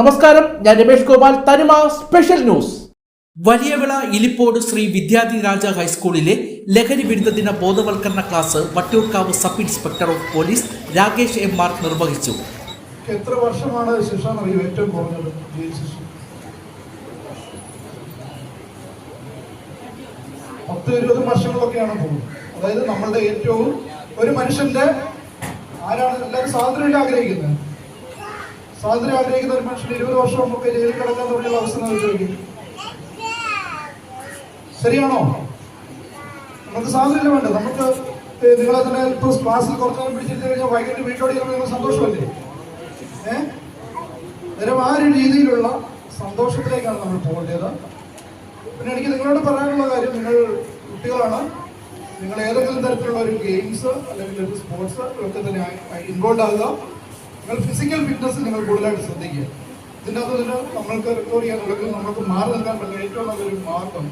നമസ്കാരം ഞാൻ Ramesh Gopal Thanima special news. Valiyavila ഇലിപ്പോട് Sree Vidyadhiraja ഹൈസ്കൂളിലെ ലഹരി വിരുദ്ധ ദിന ബോധവൽക്കരണ class Vattiyoorkavu sub inspector of police Rakesh M R നിർവഹിച്ചു. എത്ര വർഷമാണ് ശിക്ഷ ഏറ്റവും കുറഞ്ഞത്? പത്ത് ഇരുപത് വർഷങ്ങളൊക്കെയാണ് പോകുന്നത്. അതായത് നമ്മളുടെ ഏറ്റവും ഒരു മനുഷ്യന്റെ ആരാണ്? എല്ലാവരും സ്വാതന്ത്ര്യം ആഗ്രഹിക്കുന്നത്. സ്വാതന്ത്ര്യം ആഗ്രഹിക്കുന്ന ഒരു മനുഷ്യൻ ഇരുപത് വർഷം ഒക്കെ ജയിലിൽ കിടക്കാൻ തുടങ്ങിയ അവസ്ഥ ചോദിക്കും. ശരിയാണോ? നമുക്ക് സ്വാതന്ത്ര്യം വേണ്ട? നമുക്ക് ഏ, നിങ്ങളെ തന്നെ ഇപ്പോൾ ക്ലാസ്സിൽ കുറച്ച് നേരം പിടിച്ചിട്ട് കഴിഞ്ഞാൽ വൈകിട്ട് വീട്ടോടി നിങ്ങൾ സന്തോഷമല്ലേ? ഏഹ് നേരം ആ ഒരു രീതിയിലുള്ള സന്തോഷത്തിലേക്കാണ് നമ്മൾ പോകേണ്ടത്. പിന്നെ എനിക്ക് നിങ്ങളോട് പറയാനുള്ള കാര്യം നിങ്ങൾ കുട്ടികളാണ്. നിങ്ങൾ ഏതെങ്കിലും തരത്തിലുള്ള ഒരു ഗെയിംസ് അല്ലെങ്കിൽ ഒരു സ്പോർട്സ് ഒക്കെ തന്നെ ഇൻവോൾവ് ആകുക നിങ്ങൾ ഫിസിക്കൽ ഫിറ്റ്നസ് നിങ്ങൾ കൂടുതലായിട്ട് ശ്രദ്ധിക്കുക. ഇതിന്റെ അകത്ത് നമ്മൾക്ക് റിക്കവർ ചെയ്യാൻ അല്ലെങ്കിൽ നമുക്ക് മാറി നിൽക്കാൻ പറ്റുന്ന ഏറ്റവും നല്ലൊരു മാർഗം.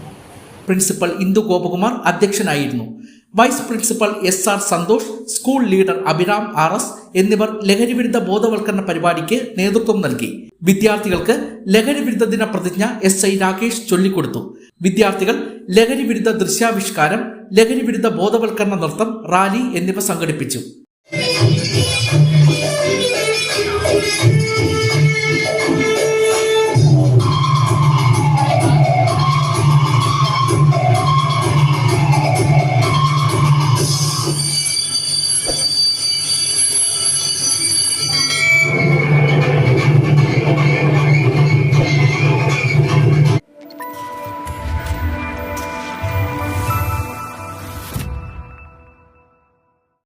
പ്രിൻസിപ്പൽ ഇന്ദു ഗോപകുമാർ അധ്യക്ഷനായിരുന്നു. Vice principal S R Santhosh school leader Abhiram R S എന്നിവർ ലഹരി വിരുദ്ധ ബോധവൽക്കരണ പരിപാടിക്ക് നേതൃത്വം നൽകി. വിദ്യാർത്ഥികൾക്ക് ലഹരി വിരുദ്ധ ദിന പ്രതിജ്ഞ എസ് ഐ രാകേഷ് ചൊല്ലിക്കൊടുത്തു. വിദ്യാർത്ഥികൾ ലഹരി വിരുദ്ധ ദൃശ്യാവിഷ്കാരം ലഹരി വിരുദ്ധ ബോധവൽക്കരണ നൃത്തം റാലി എന്നിവ സംഘടിപ്പിച്ചു.